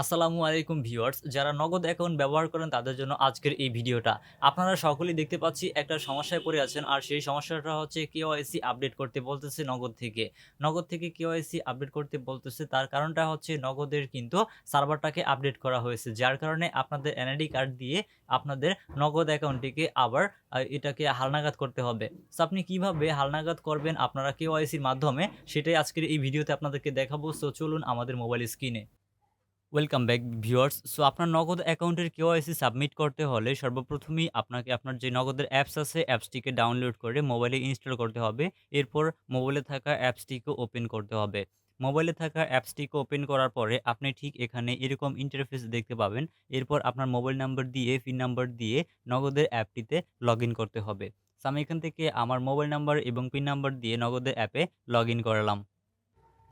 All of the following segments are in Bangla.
আসসালামু আলাইকুম ভিউয়ার্স, যারা নগদ অ্যাকাউন্ট ব্যবহার করেন তাদের জন্য আজকের এই ভিডিওটা। আপনারা সকলেই দেখতে পাচ্ছি একটা সমস্যায় পড়ে আছেন, আর সেই সমস্যাটা হচ্ছে কেওয়াইসি আপডেট করতে বলতেছে নগদ থেকে। নগদ থেকে কেওয়াইসি আপডেট করতে বলতেছে, তার কারণটা হচ্ছে নগদের কিন্তু সার্ভারটাকে আপডেট করা হয়েছে, যার কারণে আপনাদের এনআইডি কার্ড দিয়ে আপনাদের নগদ অ্যাকাউন্টটিকে আবার এটাকে হালনাগাদ করতে হবে। সো আপনি কীভাবে হালনাগাদ করবেন আপনারা কেওয়াইসির মাধ্যমে, সেটাই আজকের এই ভিডিওতে আপনাদেরকে দেখাবো। সো চলুন আমাদের মোবাইল স্ক্রিনে ওয়েলকাম ব্যাক ভিউয়ার্স সো আপনার নগদ অ্যাকাউন্টের কেওয়াইসি সাবমিট করতে হলে সর্বপ্রথমেই আপনাকে, আপনার যে নগদের অ্যাপস আছে অ্যাপসটিকে ডাউনলোড করে মোবাইলে ইনস্টল করতে হবে। এরপর মোবাইলে থাকা অ্যাপসটিকে ওপেন করতে হবে। মোবাইলে থাকা অ্যাপসটিকে ওপেন করার পরে আপনি ঠিক এখানে এরকম ইন্টারফেস দেখতে পাবেন। এরপর আপনার মোবাইল নাম্বার দিয়ে পিন নাম্বার দিয়ে নগদের অ্যাপটিতে লগ করতে হবে। আমি এখান থেকে আমার মোবাইল নাম্বার এবং পিন নাম্বার দিয়ে নগদের অ্যাপে লগ করলাম।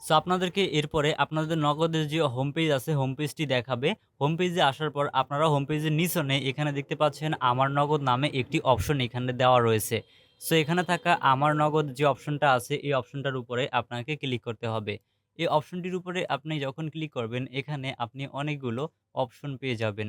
সো আপনাদেরকে এরপরে আপনাদের নগদের যে হোম পেজ আছে হোম পেজটি দেখাবে। হোম পেজে আসার পর আপনারা হোম পেজের নিচনে এখানে দেখতে পাচ্ছেন আমার নগদ নামে একটি অপশন এখানে দেওয়া রয়েছে। সো এখানে থাকা আমার নগদ যে অপশনটা আছে, এই অপশনটার উপরে আপনাকে ক্লিক করতে হবে। এই অপশনটির উপরে আপনি যখন ক্লিক করবেন, এখানে আপনি অনেকগুলো অপশন পেয়ে যাবেন।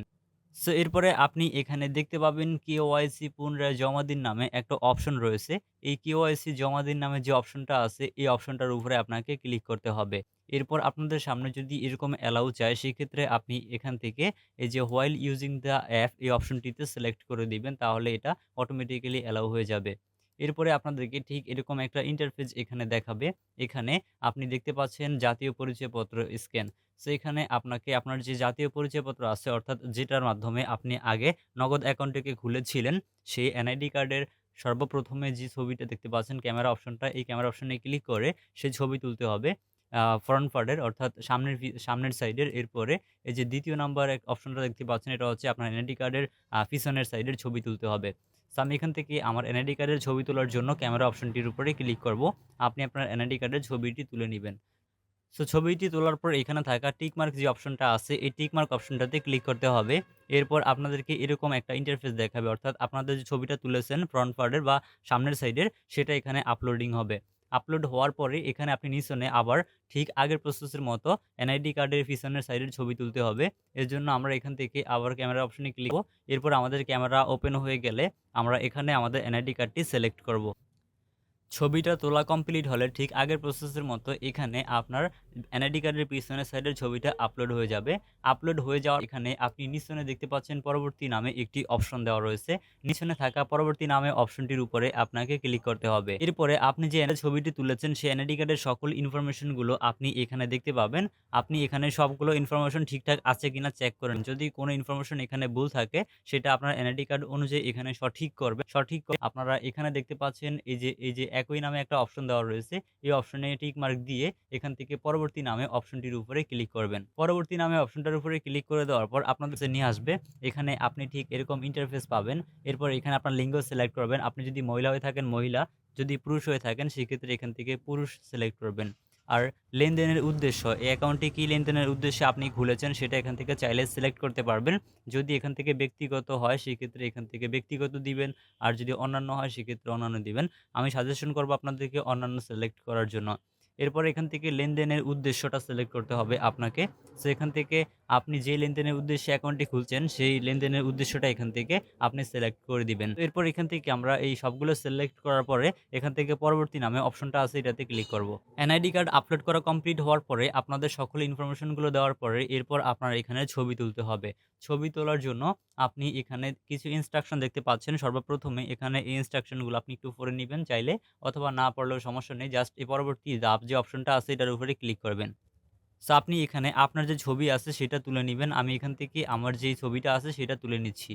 সো এরপরে আপনি এখানে দেখতে পাবেন কেওয়াইসি পুনরায় জমা দিন নামে একটা অপশন রয়েছে। এই কেওয়াইসি জমা দিন নামে যে অপশনটা আছে, এই অপশনটার উপরে আপনাকে ক্লিক করতে হবে। এরপর আপনাদের সামনে যদি এরকম অ্যালাউ চায়, সেক্ষেত্রে আপনি এখান থেকে এই যে হোয়াইল ইউজিং দ্য অ্যাপ এই অপশনটিতে সিলেক্ট করে দিবেন, তাহলে এটা অটোমেটিক্যালি অ্যালাউ হয়ে যাবে। এরপরে আপনাদেরকে ঠিক এরকম একটা ইন্টারফেস এখানে দেখাবে। এখানে আপনি দেখতে পাচ্ছেন জাতীয় পরিচয়পত্র স্ক্যান সো এখানে আপনাকে, আপনার যে জাতীয় পরিচয়পত্র আছে, অর্থাৎ যেটার মাধ্যমে আপনি আগে নগদ অ্যাকাউন্টটিকে খুলেছিলেন, সেই এনআইডি কার্ডের সর্বপ্রথমে যে ছবিটা দেখতে পাচ্ছেন ক্যামেরা অপশনটা এই ক্যামেরা অপশনে ক্লিক করে সেই ছবি তুলতে হবে। ফ্রন্ট পার্টের অর্থাৎ সামনের সামনের সাইডের এরপরে এই যে দ্বিতীয় নাম্বার এক অপশনটা দেখতে পাচ্ছেন, এটা হচ্ছে আপনার এনআইডি কার্ডের পিছনের সাইডের ছবি তুলতে হবে। সো আমি এখান থেকে আমার এনআইডি কার্ডের ছবি তোলার জন্য ক্যামেরা অপশনটির উপরে ক্লিক করব। আপনি আপনার এনআইডি কার্ডের ছবিটি তুলে নেবেন। সো ছবিটি তোলার পর এখানে থাকা টিকমার্ক যে অপশনটা আছে, এই টিকমার্ক অপশনটাতে ক্লিক করতে হবে। এরপর আপনাদেরকে এরকম একটা ইন্টারফেস দেখাবে। অর্থাৎ আপনাদের যে ছবিটা তুলেছেন ফ্রন্ট পার্টের বা সামনের সাইডের সেটা এখানে আপলোডিং হবে। আপলোড হওয়ার পরে এখানে আপনি নিচনে আবার ঠিক আগের প্রসেসের মতো এনআইডি কার্ডের পিছনের সাইডের ছবি তুলতে হবে। এর জন্য আমরা এখান থেকে আবার ক্যামেরা অপশনে ক্লিক করব। এরপর আমাদের ক্যামেরা ওপেন হয়ে গেলে আমরা এখানে আমাদের এনআইডি কার্ডটি সিলেক্ট করব। ছবিটা তোলা কমপ্লিট হলে ঠিক আগের প্রসেসের মতো এখানে আপনার এনআইডি কার্ডের পিছনের সাইডের ছবিটা আপলোড হয়ে যাবে। আপলোড হয়ে যাওয়ার এখানে আপনি নিচনে দেখতে পাচ্ছেন পরবর্তী নামে একটি অপশন দেওয়া রয়েছে। নিচনে থাকা পরবর্তী নামে অপশনটির উপরে আপনাকে ক্লিক করতে হবে। এরপরে আপনি যে ছবিটি তুলেছেন, সেই এনআইডি কার্ডের সকল ইনফরমেশনগুলো আপনি এখানে দেখতে পাবেন। আপনি এখানে সবগুলো ইনফরমেশন ঠিকঠাক আছে কিনা চেক করেন যদি কোনো ইনফরমেশন এখানে ভুল থাকে, সেটা আপনার এনআইডি কার্ড অনুযায়ী এখানে সঠিক করবে। সঠিক আপনারা এখানে দেখতে পাচ্ছেন, এই যে এই যে একই নামে একটা অপশন দেওয়া রয়েছে। এই অপশনে টিক মার্ক দিয়ে এখান থেকে পরবর্তী নামে অপশনটির উপরে ক্লিক করবেন। পরবর্তী নামে অপশনটার উপরে ক্লিক করে দেওয়ার পর আপনাদের কাছে নিয়ে আসবে। এখানে আপনি ঠিক এরকম ইন্টারফেস পাবেন। এরপর এখানে আপনার লিঙ্গ সিলেক্ট করবেন। আপনি যদি মহিলা হয়ে থাকেন, মহিলা। যদি পুরুষ হয়ে থাকেন, সেক্ষেত্রে এখান থেকে পুরুষ সিলেক্ট করবেন। আর লেনদেনের উদ্দেশ্য, এই অ্যাকাউন্টে কী লেনদেনের উদ্দেশ্যে আপনি খুলেছেন সেটা এখান থেকে চাইলে সিলেক্ট করতে পারবেন। যদি এখান থেকে ব্যক্তিগত হয়, সেক্ষেত্রে এখান থেকে ব্যক্তিগত দিবেন, আর যদি অন্যান্য হয়, সেক্ষেত্রে অন্যান্য দিবেন। আমি সাজেশন করব আপনাদেরকে অন্যান্য সিলেক্ট করার জন্য। এরপর এখান থেকে লেনদেনের উদ্দেশ্যটা সিলেক্ট করতে হবে আপনাকে। সো এখান থেকে আপনি যে লেনদেনের উদ্দেশ্যে অ্যাকাউন্টটি খুলছেন, সেই লেনদেনের উদ্দেশ্যটা এখান থেকে আপনি সিলেক্ট করে দিবেন। এরপর এখান থেকে আমরা এই সবগুলো সিলেক্ট করার পরে এখান থেকে পরবর্তী নামে অপশনটা আছে, এটাতে ক্লিক করব। এনআইডি কার্ড আপলোড করা কমপ্লিট হওয়ার পরে আপনাদের সকল ইনফরমেশনগুলো দেওয়ার পরে এরপর আপনার এখানে ছবি তুলতে হবে। ছবি তোলার জন্য আপনি এখানে কিছু ইনস্ট্রাকশন দেখতে পাচ্ছেন। সর্বপ্রথমে এখানে এই ইনস্ট্রাকশনগুলো আপনি একটু পড়ে নেবেন চাইলে, অথবা না পড়লেও সমস্যা নেই। জাস্ট এই পরবর্তী ধাপ যে অপশনটা আছে, এটার উপরে ক্লিক করবেন। সো আপনি এখানে আপনার যে ছবি আছে, সেটা তুলে নেবেন। আমি এখান থেকে আমার যেই ছবিটা আছে, সেটা তুলে নিচ্ছি।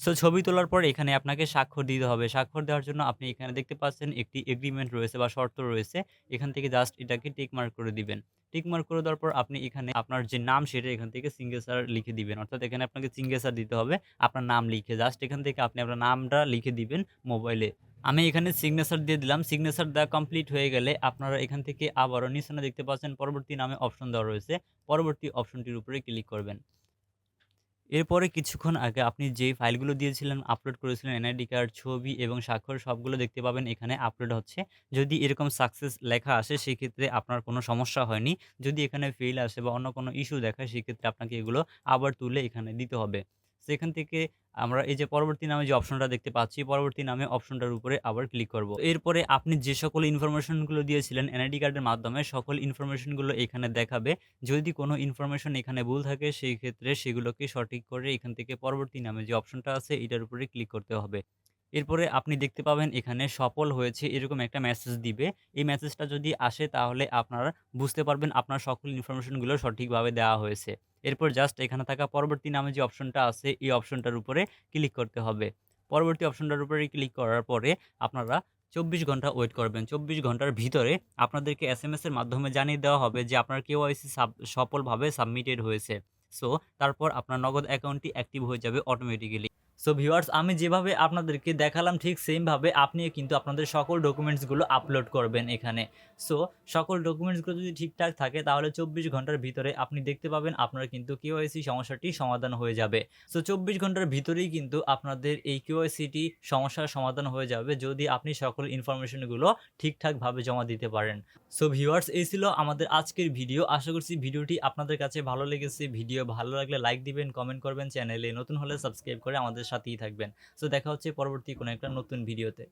সো ছবি তোলার পর এখানে আপনাকে স্বাক্ষর দিতে হবে। স্বাক্ষর দেওয়ার জন্য আপনি এখানে দেখতে পাচ্ছেন, একটি এগ্রিমেন্ট রয়েছে বা শর্ত রয়েছে। এখান থেকে জাস্ট এটাকে টিক মার্ক করে দিবেন। টিক মার্ক করে দেওয়ার পর আপনি এখানে আপনার যে নাম, সেটা এখান থেকে সিঙ্গেসার লিখে দিবেন। অর্থাৎ এখানে আপনাকে সিঙ্গেসার দিতে হবে। আপনার নাম লিখে জাস্ট এখান থেকে আপনি আপনার নামটা লিখে দিবেন মোবাইলে আমি এখানে সিগনেচার দিয়ে দিলাম সিগনেচার দেওয়া কমপ্লিট হয়ে গেলে আপনারা এখান থেকে আবারও নিচনে দেখতে পাচ্ছেন পরবর্তী নামে অপশন দেওয়া রয়েছে পরবর্তী অপশনটির উপরে ক্লিক করবেন এরপরে কিছুক্ষণ আগে আপনি যেই ফাইলগুলো দিয়েছিলেন, আপলোড করেছিলেন এনআইডি কার্ড, ছবি এবং স্বাক্ষর সবগুলো দেখতে পাবেন এখানে আপলোড হচ্ছে। যদি এরকম সাকসেস লেখা আসে সেক্ষেত্রে আপনার কোনো সমস্যা হয়নি। যদি এখানে ফেল আসে বা অন্য কোনো ইস্যু দেখায় সেক্ষেত্রে আপনাকে এগুলো আবার তুলে এখানে দিতে হবে। সেখান থেকে আমরা এই যে পরবর্তী নামে যে অপশনটা দেখতে পাচ্ছি, পরবর্তী নামে অপশনটার উপরে আবার ক্লিক করব। এরপরে আপনি যে সকল ইনফরমেশনগুলো দিয়েছিলেন এনআইডি কার্ডের মাধ্যমে সকল ইনফরমেশনগুলো এখানে দেখাবে। যদি কোনো ইনফরমেশন এখানে ভুল থাকে সেই ক্ষেত্রে সেগুলোকে সঠিক করে এখান থেকে পরবর্তী নামে যে অপশনটা আছে এটার উপরে ক্লিক করতে হবে। এরপরে আপনি দেখতে পাবেন এখানে সফল হয়েছে এরকম একটা মেসেজ দিবে। এই মেসেজটা যদি আসে তাহলে আপনারা বুঝতে পারবেন আপনার সকল ইনফরমেশনগুলো সঠিকভাবে দেওয়া হয়েছে। এরপর জাস্ট এখানে থাকা পরবর্তী নামে যে অপশনটা আছে, এই অপশনটার উপরে ক্লিক করতে হবে। পরবর্তী অপশনটার উপরে ক্লিক করার পরে আপনারা ২৪ ঘণ্টা ওয়েট করবেন। ২৪ ঘণ্টার ভিতরে আপনাদেরকে এস এম এর মাধ্যমে জানিয়ে দেওয়া হবে যে আপনার কেওয়াইসি সফলভাবে সাবমিটেড হয়েছে। সো তারপর আপনার নগদ অ্যাকাউন্টটি অ্যাক্টিভ হয়ে যাবে অটোমেটিক্যালি। সো ভিউয়ার্স আমি যেভাবে আপনাদেরকে দেখালাম ঠিক সেমভাবে আপনিও কিন্তু আপনাদের সকল ডকুমেন্টসগুলো আপলোড করবেন এখানে। সো সকল ডকুমেন্টসগুলো যদি ঠিকঠাক থাকে তাহলে ২৪ ঘণ্টার ভিতরে আপনি দেখতে পাবেন আপনার কিন্তু কেওয়াইসি সমস্যাটি সমাধান হয়ে যাবে। সো ২৪ ঘণ্টার ভিতরেই কিন্তু আপনাদের এই কেওয়াইসিটি সমস্যার সমাধান হয়ে যাবে যদি আপনি সকল ইনফরমেশনগুলো ঠিকঠাকভাবে জমা দিতে পারেন। সো ভিউয়ার্স এই ছিল আমাদের আজকের ভিডিও। আশা করছি ভিডিওটি আপনাদের কাছে ভালো লেগেছে। ভিডিও ভালো লাগলে লাইক দিবেন, কমেন্ট করবেন, চ্যানেলে নতুন হলে সাবস্ক্রাইব করে আমাদের সাথেই থাকবেন। সো দেখা হচ্ছে পরবর্তী কোনো একটা নতুন ভিডিওতে।